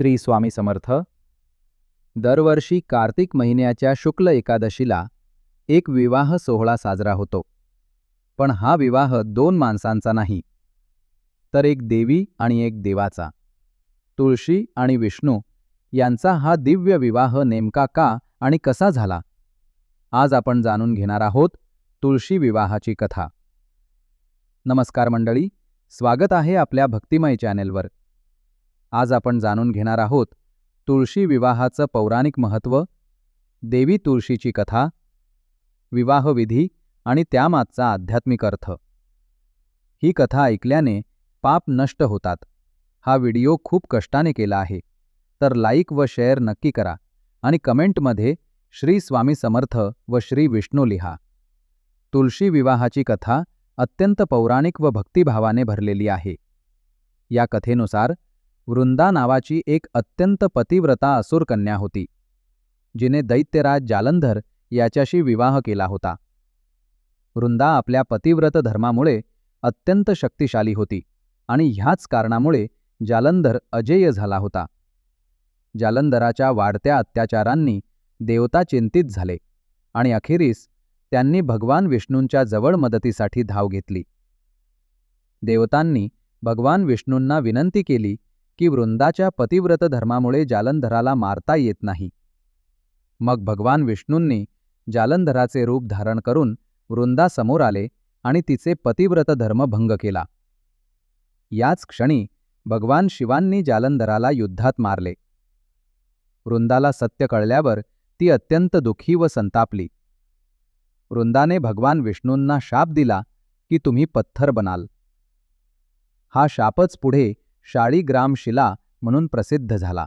श्री स्वामी समर्थ. दरवर्षी कार्तिक महिन्याच्या शुक्ल एकादशीला एक विवाह सोहळा साजरा होतो. पण हा विवाह दोन माणसांचा नाही तर एक देवी आणि एक देवाचा. तुळशी आणि विष्णू यांचा हा दिव्य विवाह नेमका का आणि कसा झाला? आज आपण जाणून घेणार आहोत तुळशी विवाहाची कथा. नमस्कार मंडळी स्वागत आहे आपल्या भक्तिमय चॅनेलवर. आज आपण जाणून घेणार आहोत तुळशी विवाहाचं पौराणिक महत्त्व देवी तुळशीची कथा विवाहविधी आणि त्यामागचा आध्यात्मिक अर्थ. ही कथा ऐकल्याने पाप नष्ट होतात. हा व्हिडिओ खूप कष्टाने केला आहे. तर लाईक व शेअर नक्की करा आणि कमेंटमध्ये श्री स्वामी समर्थ व श्री विष्णू लिहा. तुळशी विवाहाची कथा अत्यंत पौराणिक व भक्तिभावाने भरलेली आहे. या कथेनुसार वृंदा नावाची एक अत्यंत पतिव्रता असुर कन्या होती जिने दैत्यराज जालंधर याच्याशी विवाह केला होता. वृंदा आपल्या पतिव्रत धर्मामुळे अत्यंत शक्तिशाली होती आणि ह्याच कारणामुळे जालंधर अजेय झाला होता. जालंधराच्या वाढत्या अत्याचारांनी देवता चिंतित झाले आणि अखेरीस त्यांनी भगवान विष्णूंच्या जवळ मदतीसाठी धाव घेतली. देवतांनी भगवान विष्णूंना विनंती केली की वृंदाच्या पतिव्रत धर्मामुळे जालंधराला मारता येत नाही. मग भगवान विष्णूंनी जालंधराचे रूप धारण करून वृंदासमोर आले आणि तिचे पतिव्रत धर्म भंग केला. याच क्षणी भगवान शिवांनी जालंधराला युद्धात मारले. वृंदाला सत्य कळल्यावर ती अत्यंत दुःखी व संतापली. वृंदाने भगवान विष्णूंना शाप दिला की तुम्ही पत्थर बनाल. हा शापच पुढे शाळीग्राम शिला म्हणून प्रसिद्ध झाला.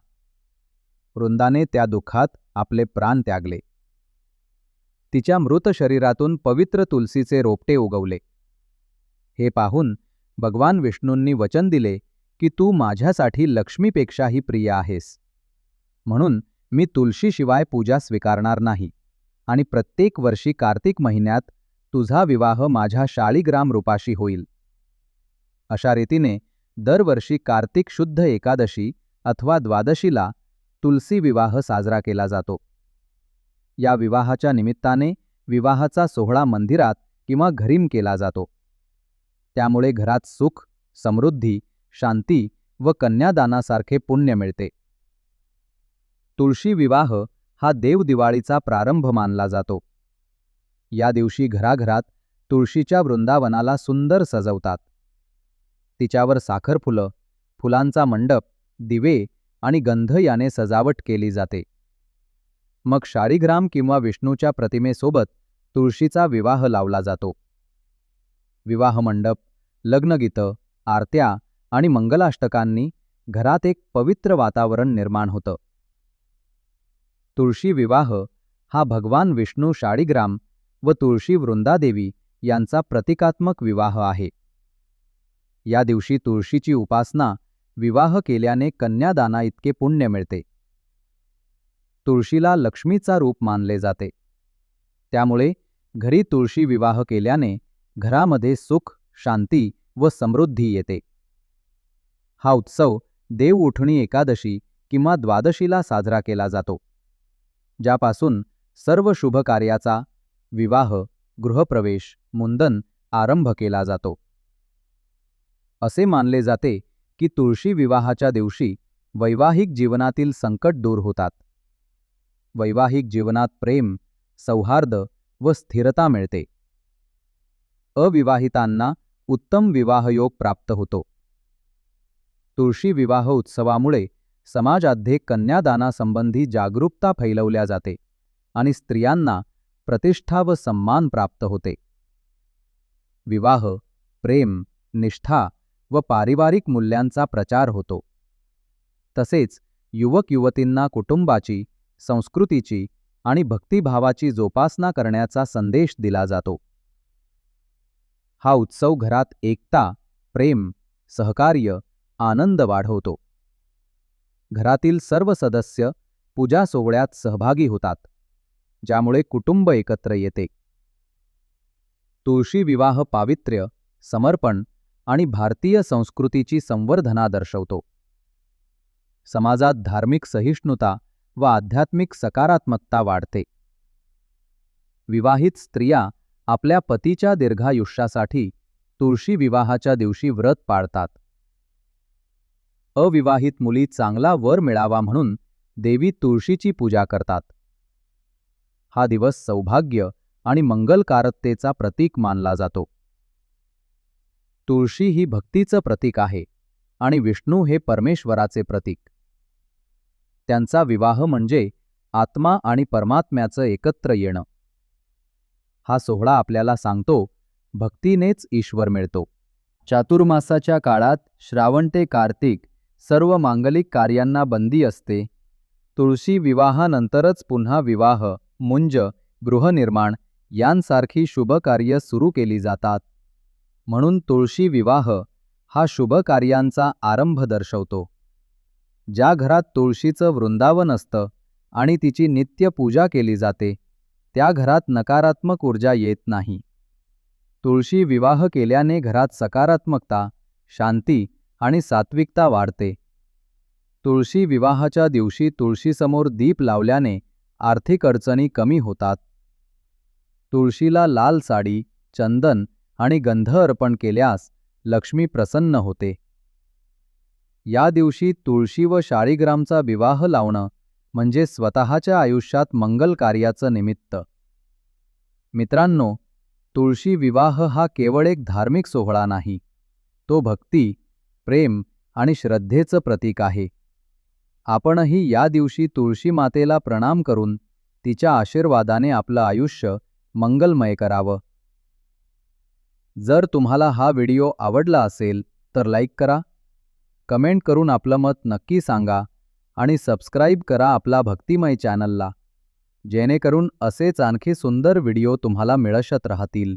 वृंदाने त्या दुःखात आपले प्राण त्यागले. तिच्या मृत शरीरातून पवित्र तुलसीचे रोपटे उगवले. हे पाहून भगवान विष्णूंनी वचन दिले की तू माझ्यासाठी लक्ष्मीपेक्षाही प्रिय आहेस. म्हणून मी तुलशीशिवाय पूजा स्वीकारणार नाही आणि प्रत्येक वर्षी कार्तिक महिन्यात तुझा विवाह माझ्या शाळीग्राम रूपाशी होईल. अशा रीतीने दरवर्षी कार्तिक शुद्ध एकादशी अथवा द्वादशीला तुलसी विवाह साजरा केला जातो. या विवाहाच्या निमित्ताने विवाहाचा सोहळा मंदिरात किंवा घरीम केला जातो. त्यामुळे घरात सुख समृद्धी शांती व कन्यादानासारखे पुण्य मिळते. तुळशी विवाह हा देवदिवाळीचा प्रारंभ मानला जातो. या दिवशी घराघरात तुळशीच्या वृंदावनाला सुंदर सजवतात. तिच्यावर साखरफुलं फुलांचा मंडप दिवे आणि गंध याने सजावट केली जाते. मग शारीग्राम किंवा विष्णूच्या प्रतिमेसोबत तुळशीचा विवाह लावला जातो. विवाह मंडप लग्नगीतं आरत्या आणि मंगलाष्टकांनी घरात एक पवित्र वातावरण निर्माण होतं. तुळशी विवाह हा भगवान विष्णू शाळीग्राम व तुळशी वृंदादेवी यांचा प्रतिकात्मक विवाह आहे. या दिवशी तुळशीची उपासना विवाह केल्याने कन्यादाना इतके पुण्य मिळते. तुळशीला लक्ष्मीचा रूप मानले जाते. त्यामुळे घरी तुळशी विवाह केल्याने घरामध्ये सुख शांती व समृद्धी येते. हा उत्सव देव उठणी एकादशी किंवा द्वादशीला साजरा केला जातो ज्यापासून सर्व शुभ कार्याचा विवाह गृहप्रवेश मुंदन आरंभ केला जातो. असे मानले जाते की तुळशी विवाहाच्या दिवशी वैवाहिक जीवनातील संकट दूर होतात. वैवाहिक जीवनात प्रेम सौहार्द व स्थिरता मिळते. अविवाहितांना उत्तम विवाहयोग प्राप्त होतो. तुळशी विवाह उत्सवामुळे समाजाध्ये कन्यादानासंबंधी जागरूकता फैलवल्या जाते आणि स्त्रियांना प्रतिष्ठा व सम्मान प्राप्त होते. विवाह प्रेम निष्ठा व पारिवारिक मूल्यांचा प्रचार होतो. तसेच युवक युवतींना कुटुंबाची संस्कृतीची आणि भक्तिभावाची जोपासना करण्याचा संदेश दिला जातो. हा उत्सव घरात एकता प्रेम सहकार्य आनंद वाढवतो. घरातील सर्व सदस्य पूजा सोहळ्यात सहभागी होतात ज्यामुळे कुटुंब एकत्र येते. तुळशी विवाह पावित्र्य समर्पण आणि भारतीय संस्कृतीची संवर्धना दर्शवतो. समाजात धार्मिक सहिष्णुता व आध्यात्मिक सकारात्मकता वाढते. विवाहित स्त्रिया आपल्या पतीच्या दीर्घायुष्यासाठी तुळशी विवाहाच्या दिवशी व्रत पाळतात. अविवाहित मुली चांगला वर मिळावा म्हणून देवी तुळशीची पूजा करतात. हा दिवस सौभाग्य आणि मंगलकारकतेचा प्रतीक मानला जातो. तुळशी ही भक्तीचं प्रतीक आहे आणि विष्णू हे परमेश्वराचे प्रतीक. त्यांचा विवाह म्हणजे आत्मा आणि परमात्म्याचं एकत्र येणं. हा सोहळा आपल्याला सांगतो भक्तीनेच ईश्वर मिळतो. चातुर्मासाच्या काळात श्रावण ते कार्तिक सर्व मांगलिक कार्यांना बंदी असते. तुळशी विवाहानंतरच पुन्हा विवाह मुंज गृहनिर्माण यांसारखी शुभ कार्य सुरू केली जातात. म्हणून तुळशी विवाह हा शुभ कार्यांचा आरंभ दर्शवतो. ज्या घरात तुळशीचं वृंदावन असतं आणि तिची नित्य पूजा केली जाते त्या घरात नकारात्मक ऊर्जा येत नाही. तुळशी विवाह केल्याने घरात सकारात्मकता शांती आणि सात्विकता वाढते. तुळशी विवाहाच्या दिवशी तुळशीसमोर दीप लावल्याने आर्थिक अडचणी कमी होतात. तुळशीला लाल साडी चंदन आणि गंध अर्पण केल्यास लक्ष्मी प्रसन्न होते. या दिवशी तुळशी व शाळीग्रामचा विवाह लावणं म्हणजे स्वतःच्या आयुष्यात मंगल कार्याचं निमित्त. मित्रांनो तुळशी विवाह हा केवळ एक धार्मिक सोहळा नाही तो भक्ती प्रेम आणि श्रद्धेचं प्रतीक आहे. आपणही या दिवशी तुळशी मातेला प्रणाम करून तिच्या आशीर्वादाने आपलं आयुष्य मंगलमय करावं. जर तुम्हाला हा व्हिडिओ आवडला असेल तर लाईक करा कमेंट करून आपलं मत नक्की सांगा आणि सबस्क्राईब करा आपला भक्तिमय चॅनलला जेणेकरून असेच आणखी सुंदर व्हिडिओ तुम्हाला मिळशत राहतील.